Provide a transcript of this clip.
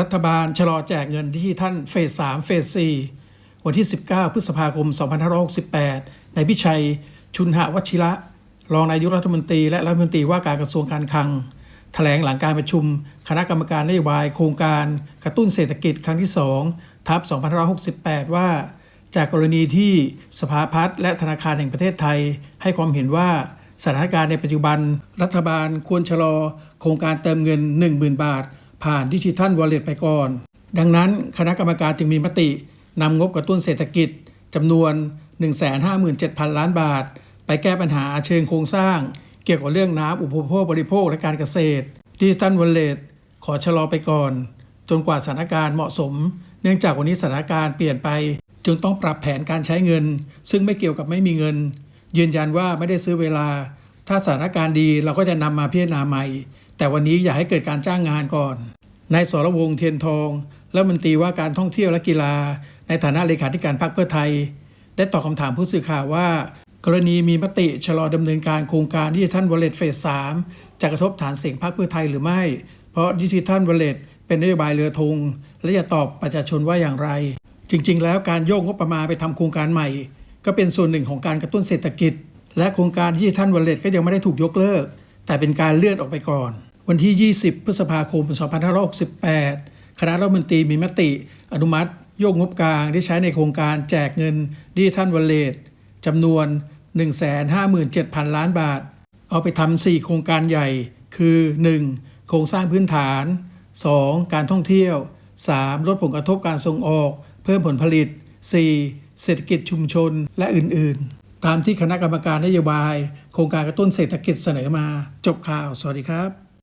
รัฐบาลชะลอแจกเงินที่ท่านเฟส3เฟส4วันที่ 19 พฤษภาคม 2568ในพิชัย ชุนหวชิระ รองนายกรัฐมนตรี และรัฐมนตรีว่าการกระทรวงการคลังแถลงหลังการประชุม คณะกรรมการนโยบายโครงการกระตุ้นเศรษฐกิจครั้งที่ 2 ทับ2568 ว่า จากกรณีที่สภาพัฒน์และธนาคารแห่งประเทศไทย ให้ความเห็นว่าสถานการณ์ในปัจจุบัน รัฐบาลควรชะลอ โครงการเติมเงิน 10,000 บาท ผ่านดิจิทัลวอลเล็ตไปก่อน ดังนั้นคณะกรรมการจึงมีมตินำงบกระตุ้นเศรษฐกิจจำนวน 157,000 ล้านบาท ไปแก้ปัญหาเชิงโครงสร้าง เกี่ยวกับเรื่องน้ำอุปโภคบริโภคและการเกษตรดิจิทัลวอลเล็ตขอชะลอไปก่อน จนกว่าสถานการณ์เหมาะสม เนื่องจากวันนี้สถานการณ์เปลี่ยนไป จึงต้องปรับแผนการใช้เงิน ซึ่งไม่เกี่ยวกับไม่มีเงิน ยืนยันว่าไม่ได้ซื้อเวลา ถ้าสถานการณ์ดีเราก็จะนำมาพิจารณาใหม่ แต่วันนี้อยากให้เกิดการจ้างงานก่อน นายสรวงศ์เทียนทองและมนตรีว่าการท่องเที่ยวและกีฬา ในฐานะเลขาธิการพรรคเพื่อไทย ได้ตอบคำถามผู้สื่อข่าวว่า กรณีมีมติชะลอดำเนินการโครงการดิจิทัลวอลเล็ตเฟส3จะกระทบฐานเสียงพรรคเพื่อไทยหรือไม่ เพราะดิจิทัลวอลเล็ตเป็นนโยบายเรือธงและจะตอบประชาชนว่าอย่างไร จริง ๆ แล้วการโยกงบประมาณไปทำโครงการใหม่ ก็เป็นส่วนหนึ่งของการกระตุ้นเศรษฐกิจ และโครงการดิจิทัลวอลเล็ตก็ยังไม่ได้ถูกยกเลิก แต่เป็นการเลื่อนออกไปก่อน วันที่ 20 พฤษภาคม 2568 คณะรัฐมนตรีมีมติ อนุมัติ โยกงบกลางที่ใช้ในโครงการแจกเงินดิจิทัลวอลเล็ตจำนวน 157,000 ล้านบาท เอาไปทำ 4 โครงการใหญ่ คือ 1. โครงสร้างพื้นฐาน 2. การท่องเที่ยว 3. ลดผลกระทบการส่งออก เพิ่มผลผลิต 4. เศรษฐกิจชุมชนและอื่น ๆ ตามที่คณะกรรมการนโยบาย โครงการกระตุ้นเศรษฐกิจเสนอมา จบข่าว สวัสดีครับ